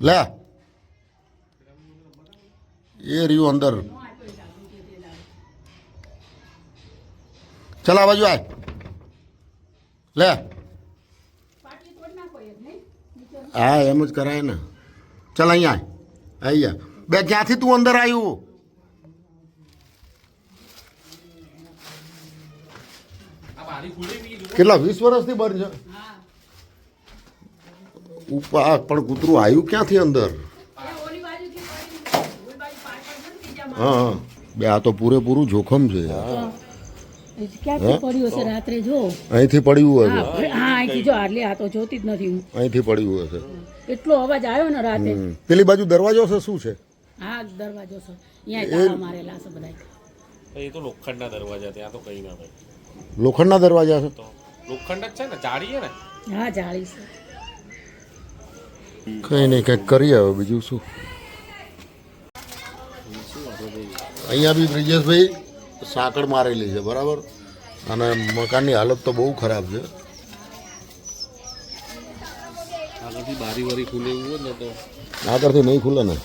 લે. એ રહ્યું અંદર. ચાલ આ બાજુ આય. લે. હા, એમ જ કરાય ને. ચાલ અહીંયા અહીંયા. બે, ક્યાંથી તું અંદર આવ્યું આ બારી ખુલે બી જુઓ કેટલા વીસ વર્ષથી બંધ છે? ઉપર પણ કૂતરું આવ્યું ક્યાંથી અંદર? હા હા. બે આ તો પૂરેપૂરું જોખમ છે ક્યાંથી પડ્યું હશે રાત્રે જો? અહીંથી પડ્યું હશે. અહીંથી જો આટલી આ તો જોતી જ નથી હું. અહીંથી પડ્યું હશે. એટલો અવાજ આવ્યો ને રાતે. પેલી બાજુ દરવાજો છે શું છે? હા દરવાજો છે. અહીંયા મારેલા છે બધા એ તો લોખંડના દરવાજા ત્યાં તો કઈ ના ભાઈ લોખંડના દરવાજા છે. લોખંડ જ છે ને? જાળી છે ને? હા જાળી છે. કંઈ નહીં કંઈક કરીએ આવે બીજું શું? અહીંયા બી બ્રિજેશભાઈ સાંકળ મારેલી છે બરાબર? અને મકાનની હાલત તો બહુ ખરાબ છે. આગળથી બારી વારી ખુલે એવું હોય ને તો આગળથી નહીં ખુલે ને.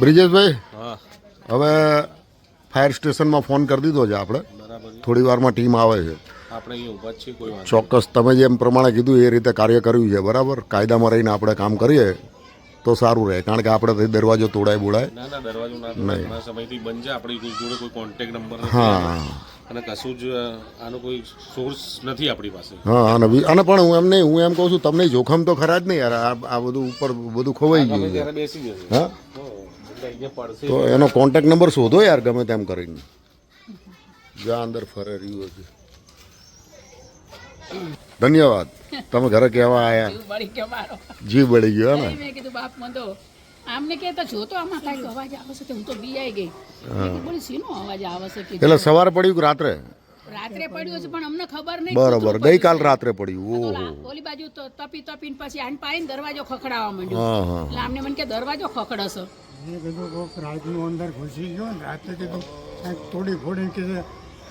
બ્રિજેશભાઈ? હા. હવે ફાયર સ્ટેશનમાં ફોન કરી દીધો છે આપણે. થોડી વારમાં ટીમ આવે છે. આપણે અહીંયા ઊભા છીએ કોઈ ચોક્કસ તમે જેમ પ્રમાણે કીધું એ રીતે કાર્ય કર્યું છે બરાબર? કાયદામાં રહીને આપણે કામ કરીએ તો સારું રહે કારણ કે આપણે દરવાજો તોડાય બોડાય ના ના દરવાજો ના નહીં. ઘણા સમયથી બંધ છે આપણી કોઈ જોડે કોઈ કોન્ટેક્ટ નંબર હા. અને કશું જ આનો કોઈ સોર્સ નથી આપણી પાસે. હા અને અને પણ હું એમ નહીં હું એમ કહું છું તમને જોખમ તો ખરા જ નહીં યાર આ બધું ઉપર બધું ખોવાઈ ગયું હા? તો એનો કોન્ટેક્ટ નંબર શોધો યાર ગમે તેમ કરીને. જ્યાં અંદર ફરે રહ્યું છે. ધન્યવાદ. તમે ઘરે કહેવા મારો. જીવ બળી ગયો ને? મેં કીધું બાપ મને આમને કહેતા જો તો આમાં કાંઈક અવાજ આવે છે. હું તો બી ગઈ. બોલી શીનો અવાજ આવે છે? એટલે સવારે પડ્યું કે રાત્રે? રાત્રે પડ્યું છે પણ અમને ખબર નહીં બરોબર ગઈકાલ રાત્રે પડ્યું. ઓહો. ઓલી બાજુ તો તપી તપીને પછી આને પાડીને દરવાજો ખખડાવવા માંડ્યો. એટલે આમને મને કે દરવાજો ખખડશો. મેં કીધું કોક રાતનું અંદર ઘૂસી ગયો ને રાત્રે કીધું કાંઈક તોડી ફોડી કે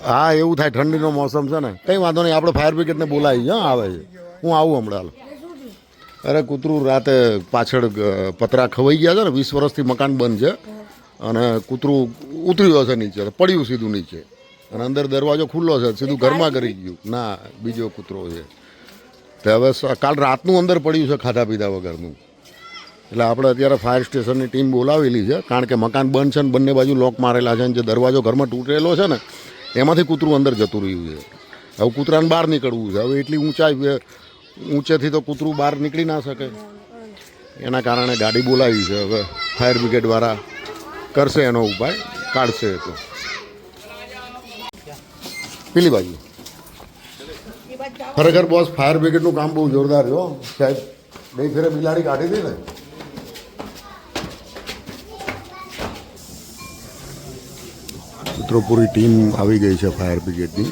હા, એવું થાય, ઠંડીનો મોસમ છે ને. કંઈ વાંધો નહીં, આપણે ફાયર બ્રિગેડને બોલાવી, હા, આવે છે. હું આવું હમણાં અરે, કૂતરું રાતે પાછળ પતરા ખવાઈ ગયા છે ને, વીસ વર્ષથી મકાન બંધ છે. અને કૂતરું ઉતર્યું હશે નીચે, પડ્યું સીધું નીચે. અને અંદર દરવાજો ખુલ્લો છે, સીધું ઘરમાં કરી ગયું. ના, બીજો કૂતરો છે. તે હવે કાલ રાતનું અંદર પડ્યું છે ખાધા પીધા વગરનું. એટલે આપણે અત્યારે ફાયર સ્ટેશનની ટીમ બોલાવેલી છે, કારણ કે મકાન બંધ છે ને, બંને બાજુ લોક મારેલા છે અને જે દરવાજો ઘરમાં તૂટેલો છે ને એમાંથી કૂતરું અંદર જતું રહ્યું છે. હવે કૂતરાને બહાર નીકળવું છે. હવે એટલી ઊંચાઈ ઊંચેથી તો કૂતરું બહાર નીકળી ના શકે. એના કારણે ગાડી બોલાવી છે. હવે ફાયર બ્રિગેડવાળા કરશે એનો ઉપાય, કાઢશે તો. પેલી બાજુ. ખરેખર બોસ ફાયર બ્રિગેડનું કામ બહુ જોરદાર છે સાહેબ બે ફેરે બિલાડી કાઢી હતી ને? મિત્રો, પૂરી ટીમ આવી ગઈ છે ફાયર બ્રિગેડની.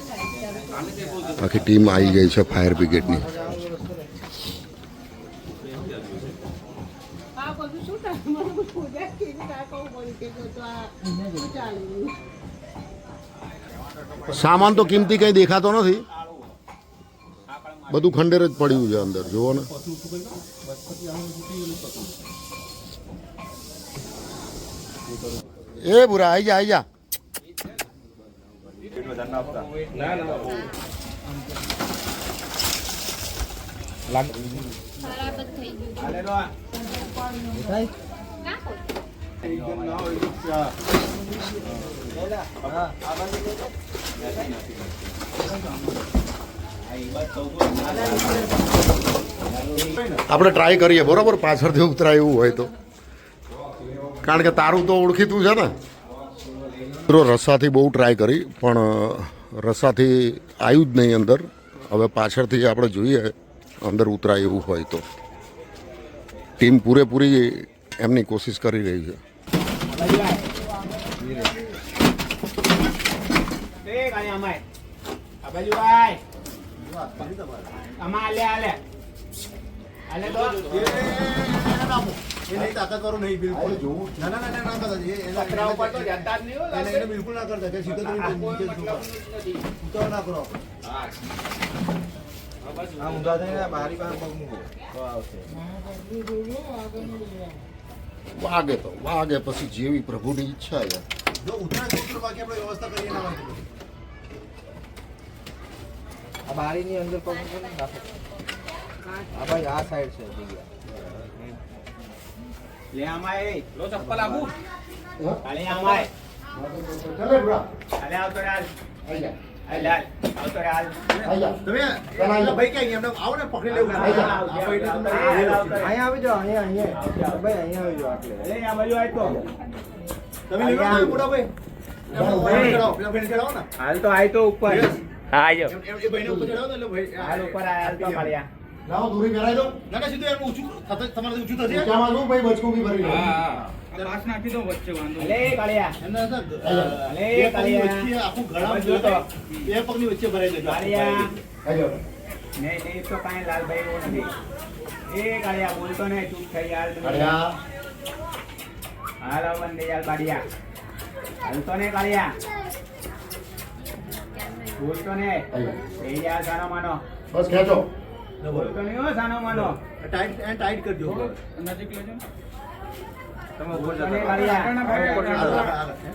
આખી ટીમ આવી ગઈ છે ફાયર બ્રિગેડની. સામાન તો કિંમતી કંઈ દેખાતો નથી. બધું ખંડેર જ પડ્યું છે અંદર, જુઓ ને. એ બુરા, આઈ જા આઈ જા. આપણે ટ્રાય કરીએ, બરોબર? પાછળથી ઉતરાય એવું હોય તો. કારણ કે તારું તો ઓળખીતું છે ને. મિત્રો, રસાથી બહુ ટ્રાય કરી, પણ રસાથી આવ્યું જ નહીં અંદર. હવે પાછળથી આપણે જોઈએ, અંદર ઉતરાય એવું હોય તો. ટીમ પૂરેપૂરી એમની કોશિશ કરી રહી છે. તો. એને તાકાત વાળું નહીં બિલકુલ. ના ના ના ના ના કરતા એ- એને- એને એને બિલકુલ ના કરતા કે સીધો તમે નીચે ઊભા. ના કરો. હા. ઊંધા થઈને બારી બહાર પગ મૂકો. તો આવશે. વાગે તો વાગે પછી જેવી પ્રભુની ઈચ્છા યાર જો ઉતરા તો બાકી આપણે વ્યવસ્થા કરીએ ના આ બારીની અંદર પગ મૂકો ને આ ભાઈ આ સાઈડ છે જગ્યા. લે આમાં લો ચપ્પલ આપું કાલે આમાં ચાલે બુડા કાલે આવતો રે હાલ. આઈ જા. હાલ હાલ. આવતો રે આઈ જા. તમે પેલા ભાઈ ક્યાં એમને આવો ને પકડી લેવું. આઈ જા, અહીંયા આવી જાઓ અહીંયા. અહીંયા ભાઈ અહીંયા આવી જાઓ આ બાજુ આય તો. તમે લેવા મોટા ભાઈ. હાલ તો આય તો ઉપર. Yes. આજો એ ભાઈને ઉપર ચડાવો ને એટલે ભાઈ- હાલ ઉપર આય હાલ તો કાળિયા લાવો દોરી કરાઈ દો. લગા ના, સીધું એનું ઊંચું. તમારે ઊંચું થશે. ઊંચામાં જો ભાઈ બચકું બી ભરી લો લે કાળિયા. એમને છે, અલે, બે પગની કાળિયા. આખું ગળા બાજુ તો. બે પગની વચ્ચે ભરાઈ દેજો. કાળિયા. આઈ નહીં નહીં તો કાંઈ લાલભાઈ એવું નથી. એ કાળિયા બોલતો નહીં ચૂપ થઈ યાર કાળિયા. હાલો બંને યાર બાડિયા. હાલતો ને કાળિયા. બોલતો ને એ યાર સાનો માનો બસ ખેંચો. બોલતો સાનો માનો ટાઈટ કરજો.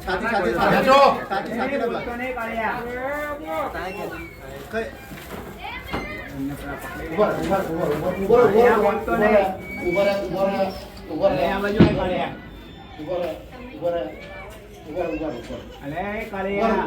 સાથે, સાથે, સાથે. સાથે, સાથે કાળિયા. અલે કાળિયા.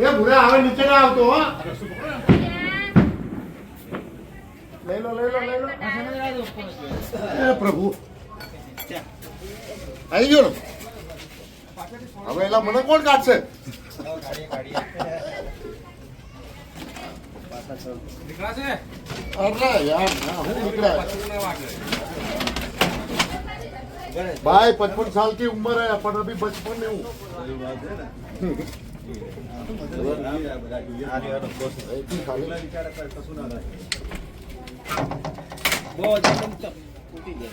એ ભૂરા હવે નીચે ના આવતો હો. લઈ લો લઈ લો લઈ લો. પ્રભુ. આવી ગયો ને? હવે એલા મને કોણ કાઢશે? છે? અરે યાર હું નીકળ્યા. भाई पचपन साल की उम्र है अपन अभी बचपन में हूँ ऐसी खाली બહુ એકદમ ચપ તૂટી જાય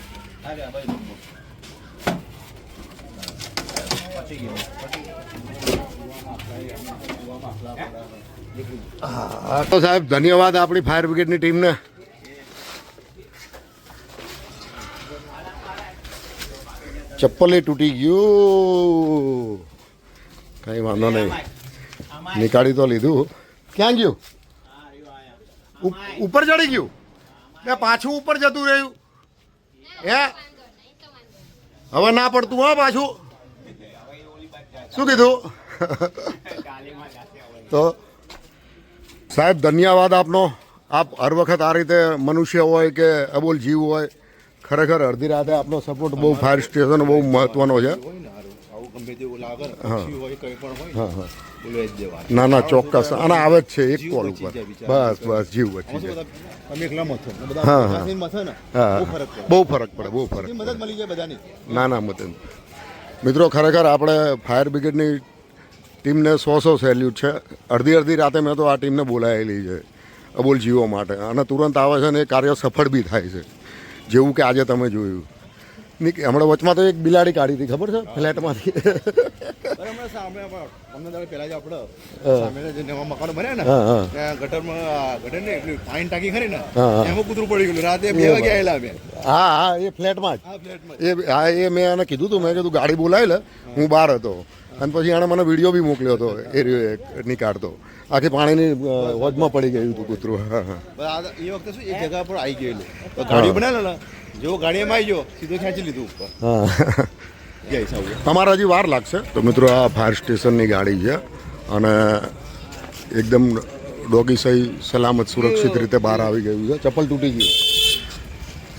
હા તો સાહેબ ધન્યવાદ આપણી ફાયર બ્રિગેડની ટીમને ચપ્પલ તૂટી ગયું. કઈ વાંધો નહીં. નીકાળી તો લીધું. ક્યાં ગયું? ઉપ- ઉપર ચડી ગયું? કે પાછું ઉપર જતું રહ્યું. હે? હવે ના પડતું, હા, પાછું. શું કીધું? તો સાહેબ, ધન્યવાદ આપનો. આપ હર વખત આ રીતે મનુષ્ય હોય કે અબોલ જીવ હોય ખરેખર અડધી રાતે આપનો સપોર્ટ બહુ ફાયર સ્ટેશન બહુ મહત્વનો છે. ને ને, ચોક્કસ. અને આવે જ છે એક કોલ ઉપર. બસ બસ જીવ વચ્ચે હા, હા. હા બહુ ફરક પડે બહુ ફરક મદદ ના ના મત મિત્રો ખરેખર આપણે ફાયર બ્રિગેડની ટીમને સો સો સેલ્યુટ છે. અડધી અડધી રાતે મેં તો આ ટીમને બોલાયેલી છે અબોલ જીવો માટે. અને તુરંત આવે છે ને એ કાર્ય સફળ બી થાય છે. જેવું કે આજે તમે જોયું. ની હમણાં વચમાં તો એક બિલાડી કાઢી હતી ખબર છે? ફ્લેટમાંથી. હા. હા ત્યાં ગટરમાં આ ગટર ને એટલી પાણી ટાંકી ખરી ને હા, હા. એમાં કૂતરું પડી ગયું રાતે બે વાગે હા હા એ ફ્લેટમાં જ. એ હા એ મેં એને કીધું હતું મેં કીધું ગાડી બોલાવી લે. હું બહાર હતો. અને પછી એણે મને વીડિયો બી મોકલ્યો હતો એ નીકાળતો. આખી પાણીની હોજમાં પડી ગયું હતું કૂતરું. એ વખતે શું એક જગા પર આવી ગયેલું. તો ગાડી બનાવેલો જેવો ગાડીમાં આવી ગયો સીધો ખેંચી લીધું ઉપર. હા. તમારે હજી વાર લાગશે? તો મિત્રો આ ફાયર સ્ટેશનની ગાડી છે અને એકદમ ડોગી સહી સલામત સુરક્ષિત રીતે બહાર આવી ગયું છે. ચપ્પલ તૂટી ગયું.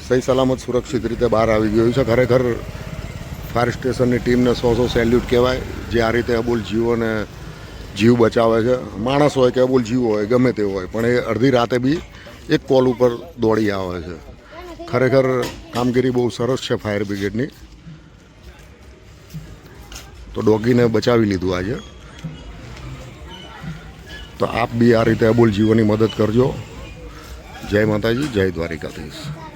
સહી સલામત સુરક્ષિત રીતે બહાર આવી ગયું છે. ખરેખર ફાયર સ્ટેશનની ટીમને સો સો સેલ્યુટ કહેવાય. જે આ રીતે અબોલ જીવોને જીવ બચાવે છે. માણસ હોય કે અબોલ જીવ હોય, ગમે તે હોય, પણ એ અડધી રાતે બી એક કોલ ઉપર દોડી આવે છે. ખરેખર કામગીરી બહુ સરસ છે ફાયર બ્રિગેડની. તો ડોગીને બચાવી લીધું આજે. તો આપ બી આ રીતે અબોલ જીવોની મદદ કરજો. જય માતાજી, જય દ્વારિકાધીશ.